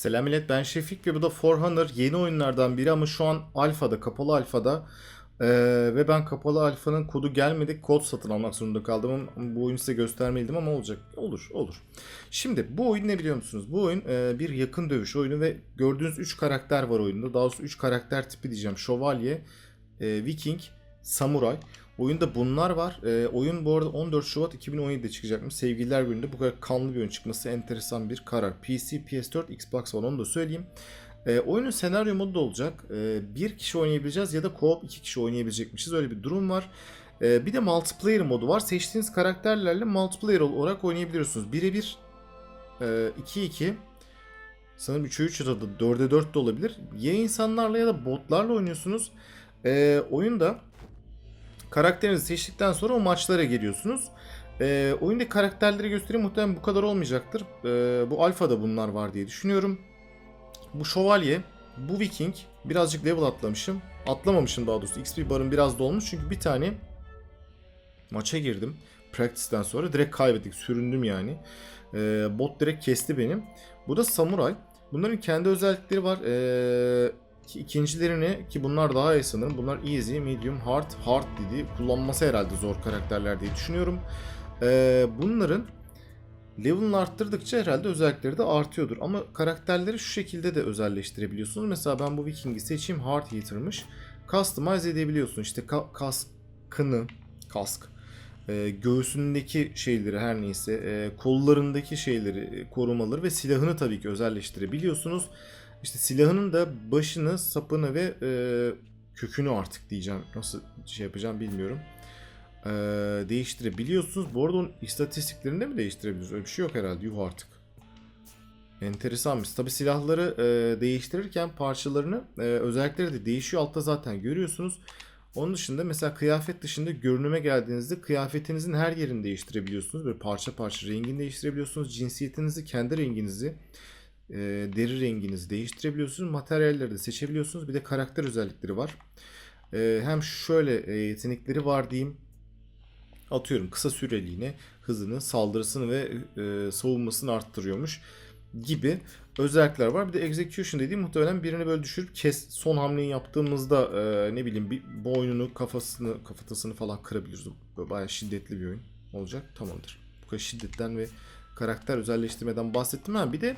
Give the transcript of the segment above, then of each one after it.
Selam millet ben Şefik ve bu da For Honor yeni oyunlardan biri ama şu an alfada kapalı alfada Ee, ve ben kapalı alfanın kodu gelmedi kod satın almak zorunda kaldım bu oyunu size göstermeliydim ama olacak olur olur. Şimdi bu oyun ne biliyor musunuz? Bu oyun e, bir yakın dövüş oyunu ve gördüğünüz 3 karakter var oyunda daha doğrusu 3 karakter tipi diyeceğim şövalye, e, viking, samuray. Oyunda bunlar var. E, oyun bu arada 14 Şubat 2017'de çıkacakmış. Sevgililer gününde bu kadar kanlı bir oyun çıkması enteresan bir karar. PC, PS4, Xbox One onu da söyleyeyim. E, oyunun senaryo modu da olacak. E, bir kişi oynayabileceğiz ya da co-op iki kişi oynayabilecekmişiz. Öyle bir durum var. E, bir de multiplayer modu var. Seçtiğiniz karakterlerle multiplayer olarak oynayabiliyorsunuz. Birebir 2-2 sanırım 3'e 3 ya da 4'e 4 de olabilir. Ya insanlarla ya da botlarla oynuyorsunuz. E, oyunda karakterinizi seçtikten sonra o maçlara geliyorsunuz. E, oyundaki karakterleri göstereyim muhtemelen bu kadar olmayacaktır. E, bu alfada bunlar var diye düşünüyorum. Bu şövalye, bu viking birazcık level atlamışım. Atlamamışım daha doğrusu. XP barım biraz dolmuş çünkü bir tane maça girdim. Practice'den sonra direkt kaybettik. Süründüm yani. Ee, bot direkt kesti benim. Bu da samuray. Bunların kendi özellikleri var. Ee, ki ikincilerini ki bunlar daha iyi sanırım. Bunlar easy, medium, hard, hard dedi. Kullanması herhalde zor karakterler diye düşünüyorum. Ee, bunların level'ını arttırdıkça herhalde özellikleri de artıyordur. Ama karakterleri şu şekilde de özelleştirebiliyorsunuz. Mesela ben bu Viking'i seçeyim. Hard Hitter'mış. Customize edebiliyorsun. İşte ka- kaskını, kask, e, göğsündeki şeyleri her neyse, e, kollarındaki şeyleri, e, korumaları ve silahını tabii ki özelleştirebiliyorsunuz. İşte silahının da başını, sapını ve e, kökünü artık diyeceğim. Nasıl şey yapacağım bilmiyorum e, değiştirebiliyorsunuz. Bu arada onun istatistiklerini de mi değiştirebiliyorsunuz? Öyle bir şey yok herhalde. Yuh artık. Enteresanmış. Tabi silahları e, değiştirirken parçalarını e, özellikleri de değişiyor. Altta zaten görüyorsunuz. Onun dışında mesela kıyafet dışında görünüme geldiğinizde kıyafetinizin her yerini değiştirebiliyorsunuz. Böyle parça parça rengini değiştirebiliyorsunuz. Cinsiyetinizi, kendi renginizi, e, deri renginizi değiştirebiliyorsunuz. Materyalleri de seçebiliyorsunuz. Bir de karakter özellikleri var. E, hem şöyle e, yetenekleri var diyeyim atıyorum kısa süreliğine hızını, saldırısını ve e, savunmasını arttırıyormuş gibi özellikler var. Bir de execution dediğim muhtemelen birini böyle düşürüp kes son hamleyi yaptığımızda e, ne bileyim bir boynunu, kafasını, kafatasını falan kırabiliriz. Böyle bayağı şiddetli bir oyun olacak. Tamamdır. Bu kadar şiddetten ve karakter özelleştirmeden bahsettim. Ha bir de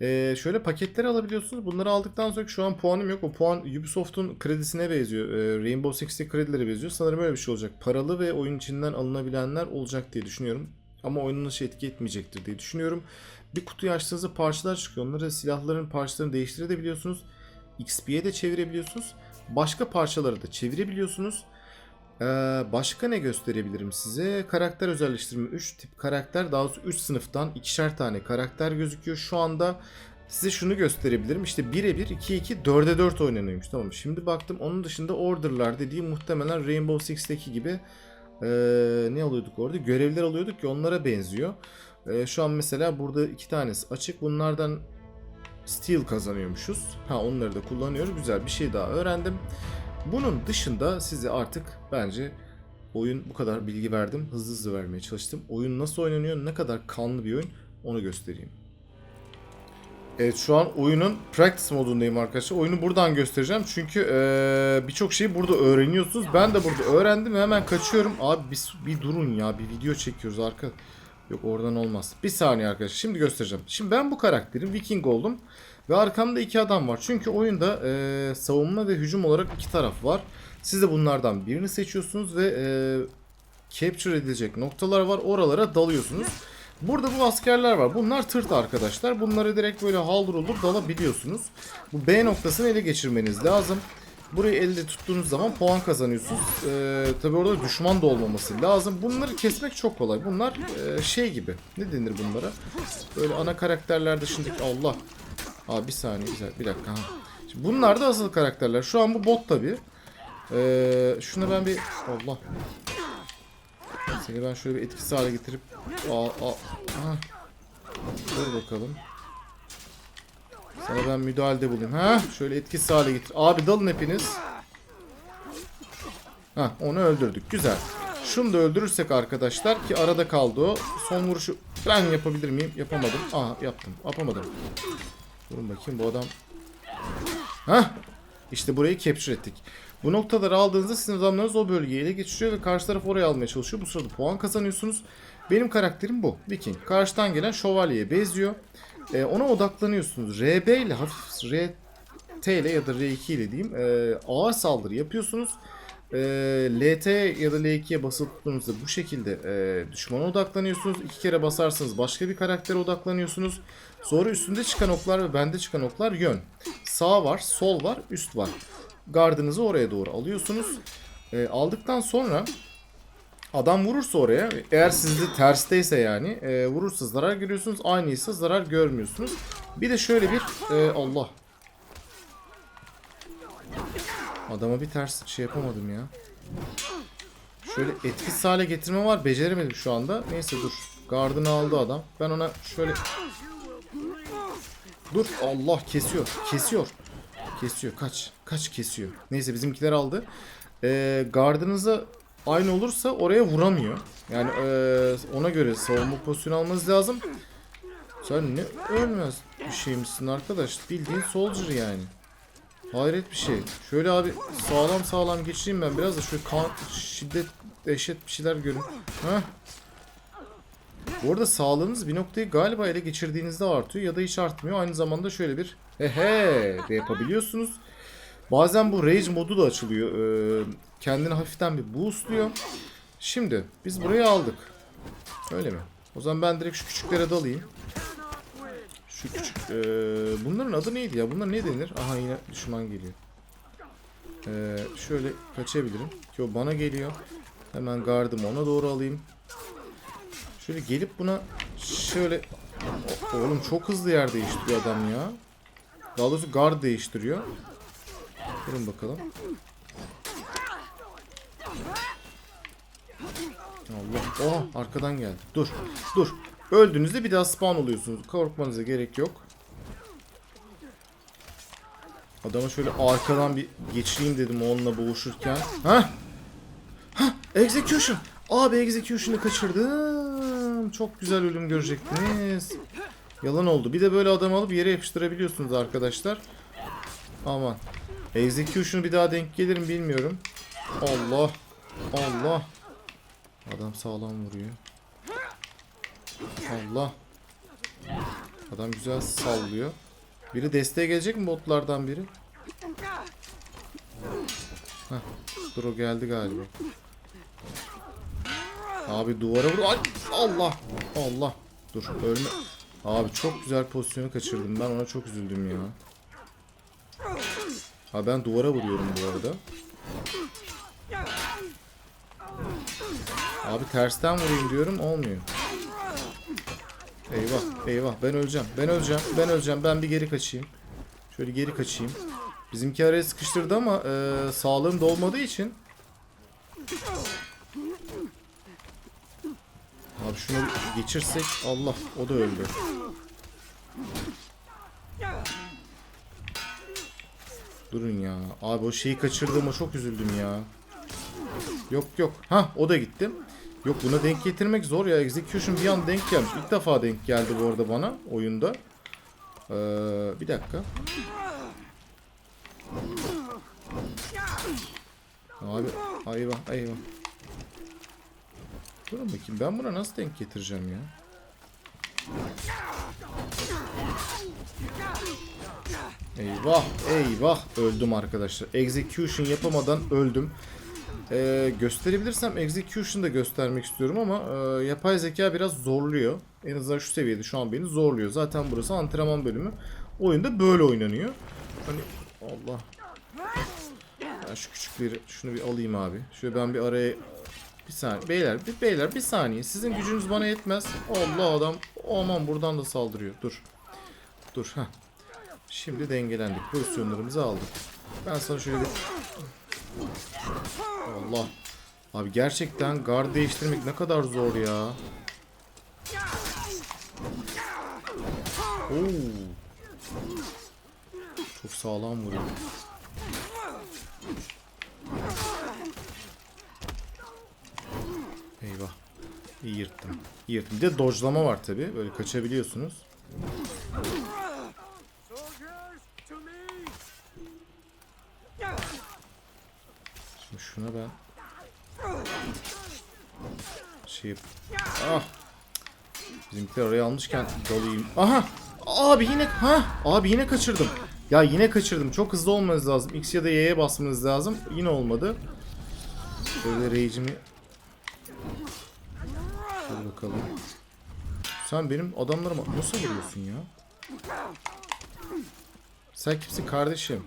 ee, şöyle paketleri alabiliyorsunuz. Bunları aldıktan sonra şu an puanım yok. O puan Ubisoft'un kredisine benziyor. Ee, Rainbow Six'te kredileri benziyor. Sanırım öyle bir şey olacak. Paralı ve oyun içinden alınabilenler olacak diye düşünüyorum. Ama oyunun şey etki etmeyecektir diye düşünüyorum. Bir kutuyu açtığınızda parçalar çıkıyor. Onları silahların parçalarını değiştirebiliyorsunuz. XP'ye de çevirebiliyorsunuz. Başka parçaları da çevirebiliyorsunuz. Ee, başka ne gösterebilirim size? Karakter özelleştirme 3 tip karakter daha doğrusu 3 sınıftan ikişer tane karakter gözüküyor. Şu anda size şunu gösterebilirim. İşte 1'e 1, 2'ye 2, 4'e 4 oynanıyormuş. Tamam Şimdi baktım onun dışında orderlar dediğim muhtemelen Rainbow Six'teki gibi ee, ne alıyorduk orada? Görevler alıyorduk ki onlara benziyor. Ee, şu an mesela burada iki tanesi açık. Bunlardan steel kazanıyormuşuz. Ha onları da kullanıyoruz. Güzel bir şey daha öğrendim. Bunun dışında size artık bence oyun bu kadar bilgi verdim. Hızlı hızlı vermeye çalıştım. Oyun nasıl oynanıyor, ne kadar kanlı bir oyun onu göstereyim. Evet şu an oyunun practice modundayım arkadaşlar. Oyunu buradan göstereceğim. Çünkü eee, birçok şeyi burada öğreniyorsunuz. Ben de burada öğrendim ve hemen kaçıyorum. Abi bir, bir durun ya. Bir video çekiyoruz arka. Yok oradan olmaz. Bir saniye arkadaşlar. Şimdi göstereceğim. Şimdi ben bu karakterin Viking oldum. Ve arkamda iki adam var. Çünkü oyunda e, savunma ve hücum olarak iki taraf var. Siz de bunlardan birini seçiyorsunuz ve e, capture edilecek noktalar var. Oralara dalıyorsunuz. Burada bu askerler var. Bunlar tırt arkadaşlar. Bunları direkt böyle haldır olur dalabiliyorsunuz. Bu B noktasını ele geçirmeniz lazım. Burayı elde tuttuğunuz zaman puan kazanıyorsunuz. Ee, tabii orada düşman da olmaması lazım. Bunları kesmek çok kolay. Bunlar e, şey gibi. Ne denir bunlara? Böyle ana karakterler dışındaki Allah. Abi bir saniye güzel. Bir dakika. Ha. Şimdi bunlar da asıl karakterler. Şu an bu bot tabii. Ee, şuna ben bir Allah. Seni ben şöyle bir etkisiz hale getirip aa, aa. Ha. Dur bakalım. Sana ben müdahalede bulayım. Ha, şöyle etkisiz hale getir. Abi dalın hepiniz. Ha, onu öldürdük. Güzel. Şunu da öldürürsek arkadaşlar ki arada kaldı o. Son vuruşu ben yapabilir miyim? Yapamadım. Aha yaptım. Yapamadım. Durun bakayım bu adam. Hah. İşte burayı capture ettik. Bu noktaları aldığınızda sizin adamlarınız o bölgeyi ele geçiriyor ve karşı taraf oraya almaya çalışıyor. Bu sırada puan kazanıyorsunuz. Benim karakterim bu. Viking. Karşıdan gelen şövalyeye benziyor. Ee, ona odaklanıyorsunuz. RB ile hafif RT ile ya da R2 ile diyeyim ee, ağır saldırı yapıyorsunuz. Ee, LT ya da L2'ye basılı bu şekilde ee, düşmana odaklanıyorsunuz. İki kere basarsanız başka bir karaktere odaklanıyorsunuz. Sonra üstünde çıkan oklar ve bende çıkan oklar yön. Sağ var, sol var, üst var. Gardınızı oraya doğru alıyorsunuz. Ee, aldıktan sonra adam vurursa oraya, eğer sizde tersteyse yani e, vurursa zarar görüyorsunuz. Aynıysa zarar görmüyorsunuz. Bir de şöyle bir e, Allah. Adama bir ters şey yapamadım ya. Şöyle etkisiz hale getirme var. Beceremedim şu anda. Neyse dur. Gardını aldı adam. Ben ona şöyle... Dur. Allah kesiyor. Kesiyor. Kesiyor. Kaç. Kaç kesiyor. Neyse bizimkiler aldı. Ee, gardınıza aynı olursa oraya vuramıyor. Yani ee, ona göre savunma pozisyonu almanız lazım. Sen ne ölmez bir şeymişsin arkadaş. Bildiğin soldier yani. Hayret bir şey. Şöyle abi sağlam sağlam geçireyim ben biraz da şöyle kan, şiddet, dehşet bir şeyler görün. Heh. Bu arada sağlığınız bir noktayı galiba ele geçirdiğinizde artıyor ya da hiç artmıyor. Aynı zamanda şöyle bir hehe de yapabiliyorsunuz. Bazen bu rage modu da açılıyor. Ee, kendini hafiften bir boostluyor. Şimdi biz burayı aldık. Öyle mi? O zaman ben direkt şu küçüklere dalayım. Şu küçük... Ee, bunların adı neydi ya? Bunlar ne denir? Aha yine düşman geliyor. Ee, şöyle kaçabilirim. Ki o bana geliyor. Hemen gardımı ona doğru alayım. Şöyle gelip buna şöyle... Oğlum çok hızlı yer değiştiriyor adam ya. Daha doğrusu guard değiştiriyor. Durun bakalım. Allah. Oh arkadan geldi. Dur. Dur. Öldüğünüzde bir daha spawn oluyorsunuz. Korkmanıza gerek yok. Adama şöyle arkadan bir geçireyim dedim onunla boğuşurken. Ha? Ha? Execution. Abi execution'ı kaçırdım. Çok güzel ölüm görecektiniz. Yalan oldu. Bir de böyle adam alıp yere yapıştırabiliyorsunuz arkadaşlar. Aman. Execution bir daha denk gelir mi bilmiyorum. Allah. Allah. Adam sağlam vuruyor. Allah. Adam güzel sallıyor. Biri desteğe gelecek mi botlardan biri? Heh, dur o geldi galiba. Abi duvara vur. Ay, Allah. Allah. Dur ölme. Abi çok güzel pozisyonu kaçırdım. Ben ona çok üzüldüm ya. Ha ben duvara vuruyorum bu arada. Abi tersten vurayım diyorum olmuyor. Eyvah eyvah ben öleceğim ben öleceğim ben öleceğim ben bir geri kaçayım. Şöyle geri kaçayım. Bizimki araya sıkıştırdı ama e, sağlığım da olmadığı için. Abi şunu geçirsek Allah o da öldü. Durun ya. Abi o şeyi kaçırdığıma çok üzüldüm ya. Yok yok. Ha o da gitti. Yok buna denk getirmek zor ya. Execution bir an denk gelmiş. İlk defa denk geldi bu arada bana oyunda. Ee, bir dakika. Abi ayvah ayvah. Durun bakayım ben buna nasıl denk getireceğim ya. Eyvah eyvah öldüm arkadaşlar. Execution yapamadan öldüm. Ee, gösterebilirsem Execution da göstermek istiyorum ama e, yapay zeka biraz zorluyor. En azından şu seviyede şu an beni zorluyor. Zaten burası antrenman bölümü. Oyunda böyle oynanıyor. Hani Allah. Ben şu küçükleri şunu bir alayım abi. Şöyle ben bir araya bir saniye. Beyler, bir beyler bir saniye. Sizin gücünüz bana yetmez. Allah adam aman buradan da saldırıyor. Dur. Dur ha. Şimdi dengelendik. Pozisyonlarımızı aldık. Ben sana şöyle bir Allah. Abi gerçekten guard değiştirmek ne kadar zor ya. Oo. Çok sağlam vuruyor. Eyvah. İyi yırttım. İyi yırttım. Bir de dodge'lama var tabi. Böyle kaçabiliyorsunuz. Sana ben şey yap- Ah. Bizimkiler oraya almışken dalayım. Aha! Abi yine ha abi yine kaçırdım. Ya yine kaçırdım. Çok hızlı olmanız lazım. X ya da Y'ye basmanız lazım. Yine olmadı. Şöyle rage'imi Dur bakalım. Sen benim adamlarıma nasıl vuruyorsun ya? Sen kimsin kardeşim?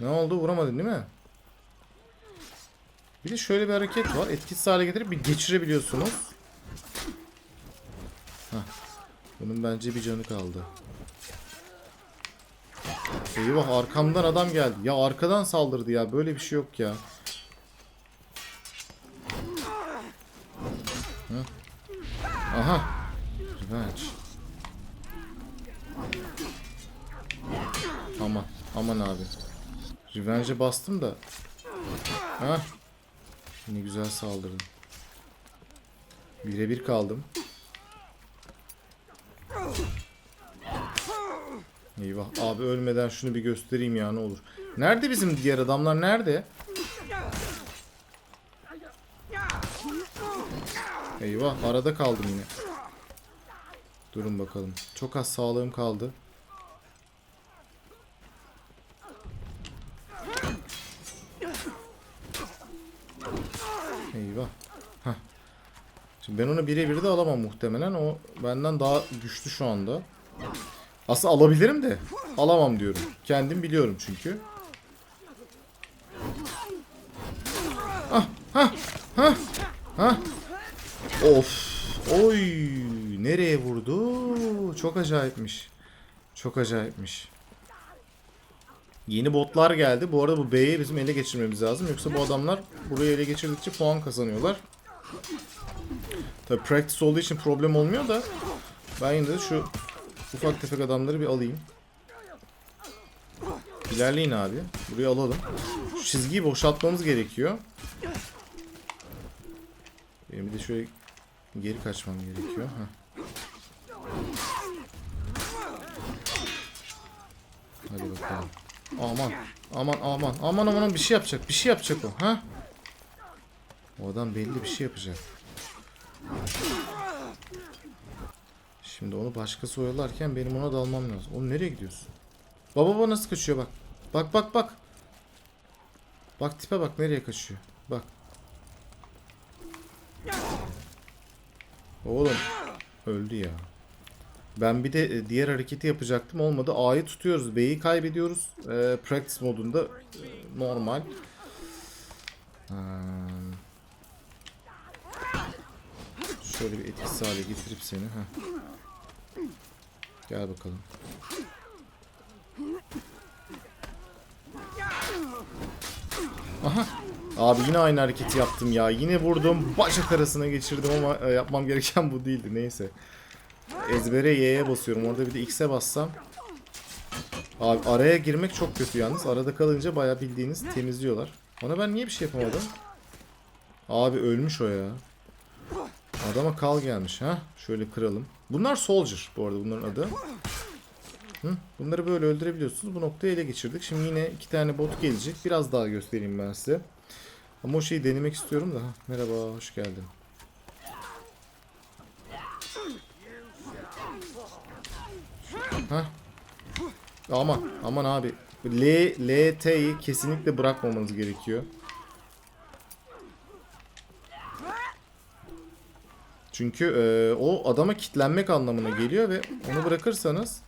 Ne oldu? Vuramadın değil mi? Bir de şöyle bir hareket var. Etkisiz hale getirip bir geçirebiliyorsunuz. Hah. Bunun bence bir canı kaldı. Eyvah arkamdan adam geldi. Ya arkadan saldırdı ya. Böyle bir şey yok ya. Hı? Aha. Revenge. Aman. Aman abi. Revenge'e bastım da. Ha? Ne güzel saldırdın. Birebir kaldım. Eyvah. Abi ölmeden şunu bir göstereyim ya ne olur. Nerede bizim diğer adamlar? Nerede? Eyvah. Arada kaldım yine. Durun bakalım. Çok az sağlığım kaldı. Eyvah. Hah. Şimdi ben onu birebir de alamam muhtemelen. O benden daha güçlü şu anda. Aslında alabilirim de alamam diyorum. Kendim biliyorum çünkü. Ah, ha, ha, ha. Of. Oy. Nereye vurdu? Çok acayipmiş. Çok acayipmiş. Yeni botlar geldi. Bu arada bu B'yi bizim ele geçirmemiz lazım. Yoksa bu adamlar burayı ele geçirdikçe puan kazanıyorlar. Tabi practice olduğu için problem olmuyor da ben yine de şu ufak tefek adamları bir alayım. İlerleyin abi. Burayı alalım. Şu çizgiyi boşaltmamız gerekiyor. Benim bir de şöyle geri kaçmam gerekiyor. Heh. Hadi bakalım. Aman. Aman aman. Aman aman bir şey yapacak. Bir şey yapacak o. Ha? O adam belli bir şey yapacak. Şimdi onu başkası oyalarken benim ona dalmam lazım. Oğlum nereye gidiyorsun? Baba baba nasıl kaçıyor bak. Bak bak bak. Bak tipe bak nereye kaçıyor. Bak. Oğlum. Öldü ya. Ben bir de e, diğer hareketi yapacaktım. Olmadı. A'yı tutuyoruz. B'yi kaybediyoruz. Ee, practice modunda e, normal. Hmm. Şöyle bir etkisiz hale getirip seni. Heh. Gel bakalım. Aha. Abi yine aynı hareketi yaptım ya. Yine vurdum. Bacak arasına geçirdim ama e, yapmam gereken bu değildi. Neyse. Ezbere Y'ye basıyorum. Orada bir de X'e bassam. Abi araya girmek çok kötü yalnız. Arada kalınca bayağı bildiğiniz temizliyorlar. Ona ben niye bir şey yapamadım? Abi ölmüş o ya. Adama kal gelmiş ha. Şöyle kıralım. Bunlar soldier bu arada bunların adı. Hı? Bunları böyle öldürebiliyorsunuz. Bu noktayı ele geçirdik. Şimdi yine iki tane bot gelecek. Biraz daha göstereyim ben size. Ama o şeyi denemek istiyorum da. Ha, Merhaba, hoş geldin. Ha? Aman, aman abi. L, L, T'yi kesinlikle bırakmamanız gerekiyor. Çünkü e, o adama kitlenmek anlamına geliyor ve onu bırakırsanız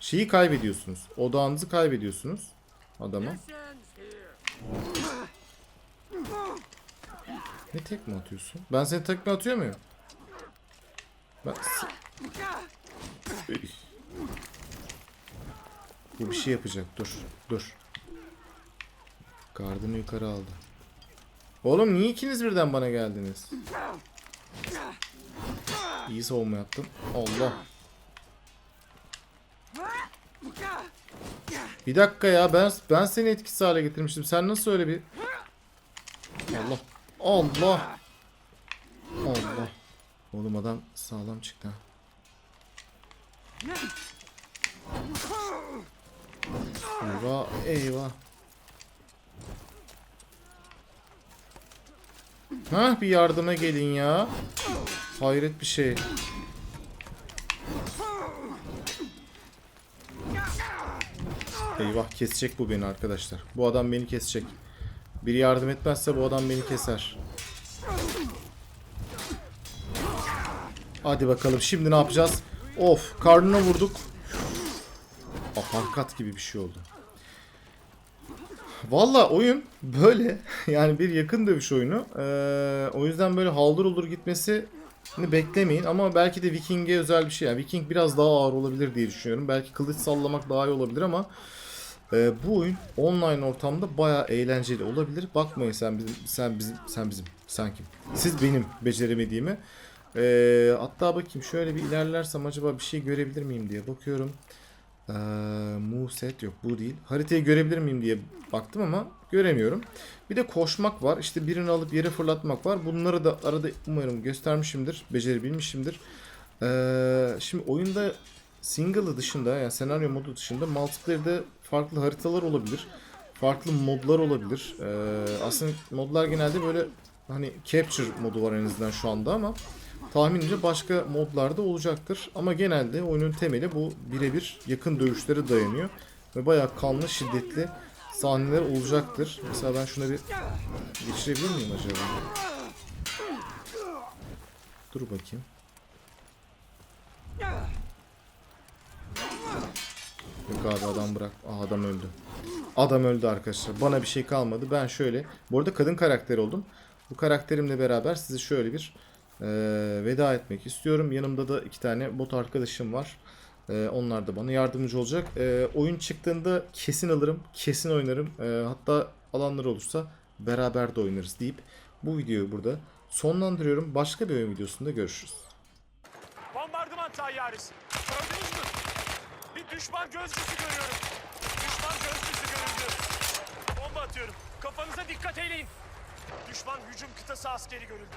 şeyi kaybediyorsunuz. Odağınızı kaybediyorsunuz adama. Ne tekme atıyorsun? Ben seni tekme atıyor muyum? Ben... Bu bir şey yapacak. Dur. Dur. Gardını yukarı aldı. Oğlum niye ikiniz birden bana geldiniz? İyi savunma yaptım. Allah. Bir dakika ya ben ben seni etkisiz hale getirmiştim. Sen nasıl öyle bir Allah. Allah. Allah. Oğlum adam sağlam çıktı. Eyvah eyvah. Hah bir yardıma gelin ya. Hayret bir şey. Eyvah kesecek bu beni arkadaşlar. Bu adam beni kesecek. Biri yardım etmezse bu adam beni keser. Hadi bakalım şimdi ne yapacağız? Of karnına vurduk. Aparkat gibi bir şey oldu. Valla oyun böyle. Yani bir yakın dövüş oyunu. Ee, o yüzden böyle haldır olur gitmesini beklemeyin. Ama belki de Viking'e özel bir şey. Yani Viking biraz daha ağır olabilir diye düşünüyorum. Belki kılıç sallamak daha iyi olabilir ama e, bu oyun online ortamda bayağı eğlenceli olabilir. Bakmayın sen bizim, sen bizim, sen bizim, sen kim? Siz benim beceremediğimi. Ee, hatta bakayım şöyle bir ilerlersem acaba bir şey görebilir miyim diye bakıyorum. Ee, moveset yok bu değil. Haritayı görebilir miyim diye baktım ama göremiyorum. Bir de koşmak var. İşte birini alıp yere fırlatmak var. Bunları da arada umarım göstermişimdir. Becerebilmişimdir. Ee, şimdi oyunda single'ı dışında yani senaryo modu dışında multiplayer'de farklı haritalar olabilir. Farklı modlar olabilir. Ee, aslında modlar genelde böyle hani capture modu var en azından şu anda ama tahminimce başka modlarda olacaktır. Ama genelde oyunun temeli bu birebir yakın dövüşlere dayanıyor. Ve bayağı kanlı, şiddetli sahneler olacaktır. Mesela ben şuna bir geçirebilir miyim acaba? Dur bakayım. Yok abi adam bırak. Aa, adam öldü. Adam öldü arkadaşlar. Bana bir şey kalmadı. Ben şöyle. Bu arada kadın karakter oldum. Bu karakterimle beraber sizi şöyle bir e, veda etmek istiyorum. Yanımda da iki tane bot arkadaşım var. E, onlar da bana yardımcı olacak. E, oyun çıktığında kesin alırım. Kesin oynarım. E, hatta alanlar olursa beraber de oynarız deyip bu videoyu burada sonlandırıyorum. Başka bir oyun videosunda görüşürüz. Bombardıman tayyaresi. Gördünüz mü? Bir düşman gözcüsü görüyorum. Düşman gözcüsü görüldü. Bomba atıyorum. Kafanıza dikkat eyleyin. Düşman hücum kıtası askeri görüldü.